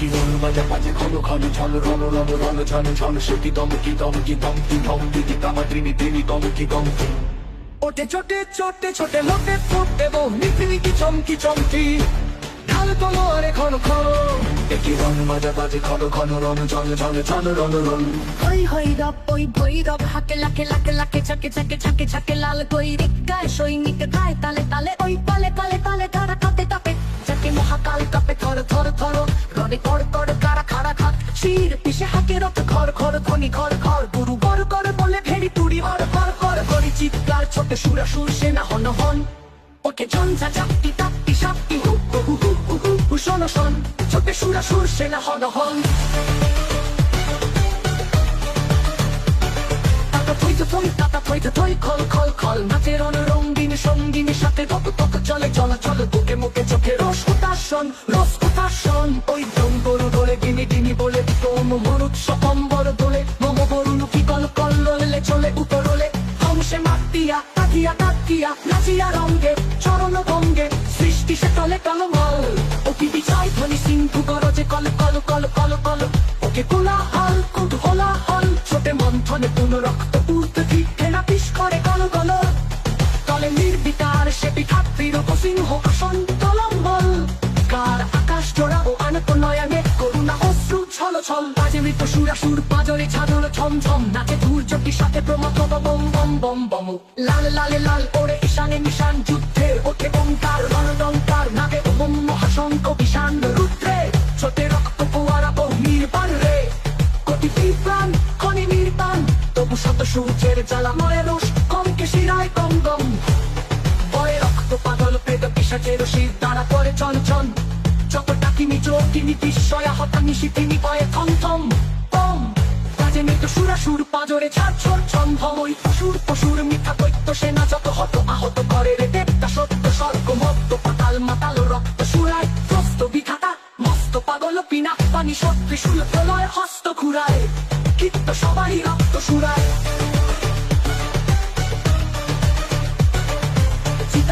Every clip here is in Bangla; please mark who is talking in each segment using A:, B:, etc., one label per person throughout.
A: একটি রণ বাজা ঘন ঘন ঝন রণ রণ রণ ঝন ঝন সেটি দম কি দম কি দম কি দম দিদি তামা ত্রিনি ত্রিনি দম কি দম কি ওটে ছোটে ছোটে ছোটে লোটে ফুটে বো মিকি চমকি চমকি। ঢাল তলোয়ারে ঘন ঘন। একটি রণ বাজা বাজে ঘন ঘন রণ ঝন ঝন ঝন রণ রণ।
B: হই হই রব ওই ভৈরব, হাকে লাকে লাকে লাকে চাকে চাকে চাকে চাকে লাল কই গায়, সৈনিক গায়, তালে তালে, ওই পালে পালে পালে তারা রনে কর কর কারা খাড়া খাত শির পিছে হাকে রত ঘর ঘর খনি ঘর ঘর। গুরু গর কর বলে ভেড়ি তুড়ি হর হর হর করি চিৎকার। ছোট সুরা সুর সেনা হন হন। ওকে ঝঞ্ঝা চাপটি তাপটি, সাপটি, হু হু হু হু হু হু শোনো, শোন। ছোটে সুরা সুর সেনা হন হন। থই তাতা থইতে থই খল খল খল। নাচের অন রঙ্গিন সঙ্গিনী, সাথে তত তত চলে চোখে রস উতাসন রস ওই গরু দোলে গিনি গিনি বলে তোম মরুৎ সকম্বর দোলে মম বরুণ কি কল কল ললে চলে উপরলে হংসে মাতিয়া তাকিয়া তাকিয়া নাচিয়া রঙ্গে চরণ ভঙ্গে সৃষ্টি সে তলে কলমল ও কি বিচাই ধ্বনি সিন্ধু গরজে যে কল কল ছল বাজে মৃত সুরা পাজরে ছাদর ছম ছম। নাচে ধূর্যটির সাথে প্রমথ বম বম বম বম। লাল লালে লাল ওরে ঈশানে নিশান যুদ্ধের ওঠে ওঙ্কার রণডঙ্কার নাগে ওম মহাশঙ্ক বিশান রুদ্রে। ছোটে রক্ত ফোয়ারা বহু নির্বাণ রে কোটি প্রাণ, খনি নির্বাণ তবু শত সূর্যের জ্বালা মরে রোষ কমকে শিরায় কম গম। ভয়ে রক্ত পাগল পেট পিসাচের শির দ্বারা চন যত চোখিনি বিস্ময়া হতানি শীতিনি পয়ে থম থম ওম কাজে মৃত সুরা সুর পাজরে ছাড় ছোর ছন্দম ওই পশুর পশুর মিথ্যা দৈত্য সেনা যত হত আহত করে রে দেবতা সত্য স্বর্গ, মত্ত পাতাল মাতাল রক্ত সুরায় প্রস্ত বিধাতা, মস্ত পাগল পিনা পানি সত্যি শুল প্রলয় হস্ত ঘুরায়। কীর্ত সবাই রক্ত সুরায়।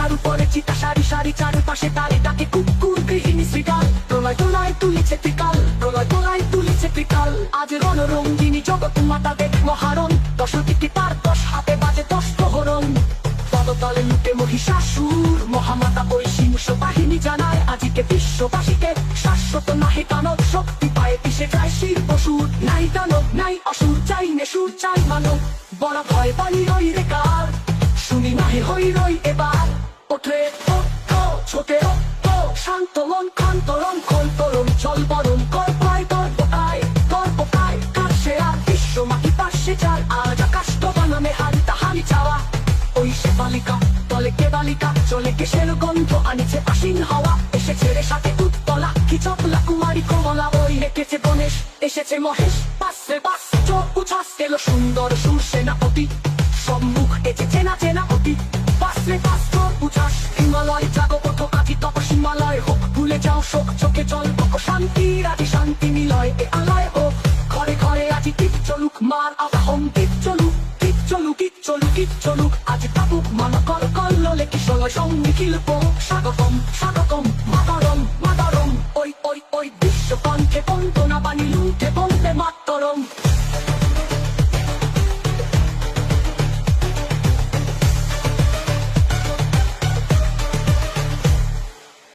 B: চিতার উপরে চিতা সারি সারি চারপাশে তালে ডাকে কুকুর গৃহিণী শ্রীকাল প্রলয় তোলায় তুলিছে ত্রিকাল, প্রলয় তোলায় তুলিছে ত্রিকাল। আজ রণরঙ্গিনী জগৎ মাতা দেখ মহারণ দশ দিকে তার দশ হাতে বাজে দশ প্রহরণ। পদতলে লুটে মহিষাসুর, মহামাতা সিংহ বাহিনী জানায়, আজিকে বিশ্ববাসীকে শাশ্বত নাহি দানব শক্তি পায় পিসে যায় শির পশুর নাই দানব, নাই অসুর, চাই নেশুর চাই মানব। বড় ভয় পানি রই রে কার, শুনি নাহি হই রই এবার ওঠে ছোটে শান্ত মন খান্তরণ খন্তরণ চল বরণ কর পায় তোর পোকায় তোর পোকায় কাছে আর বিশ্ব মাটি পাশে যার আজ আকাশ তো বানামে হারি তাহারি চাওয়া। ওই সে বালিকা, তলে কে বালিকা, চলে কেসের গন্ধ, আনিছে আসীন হাওয়া, এসেছে রে সাথে উত্তলা, কি চপলা কুমারী কমলা, ওই হেঁটেছে গণেশ এসেছে মহেশ, পাশে বাস চোখ উছাস, এলো সুন্দর সুর সেনাপতি, সম্মুখ এসে চেনা চেনা পাশে পাশ চোখ হিমালয় জাগো পথ কাঠি তপ হিমালয় হোক। ভুলে যাও শোক, চোখে জল শান্তি, রাজি শান্তি নিলয় এ আলয় হোক। ঘরে ঘরে আজি টিপ চলুক, মার আবাহন টিপ চলুক টিপ চলুক টিপ চলুক টিপ চলুক। আজ তাপুক মান কল কল ললে কিশলয় সঙ্গে কিলপ স্বাগতম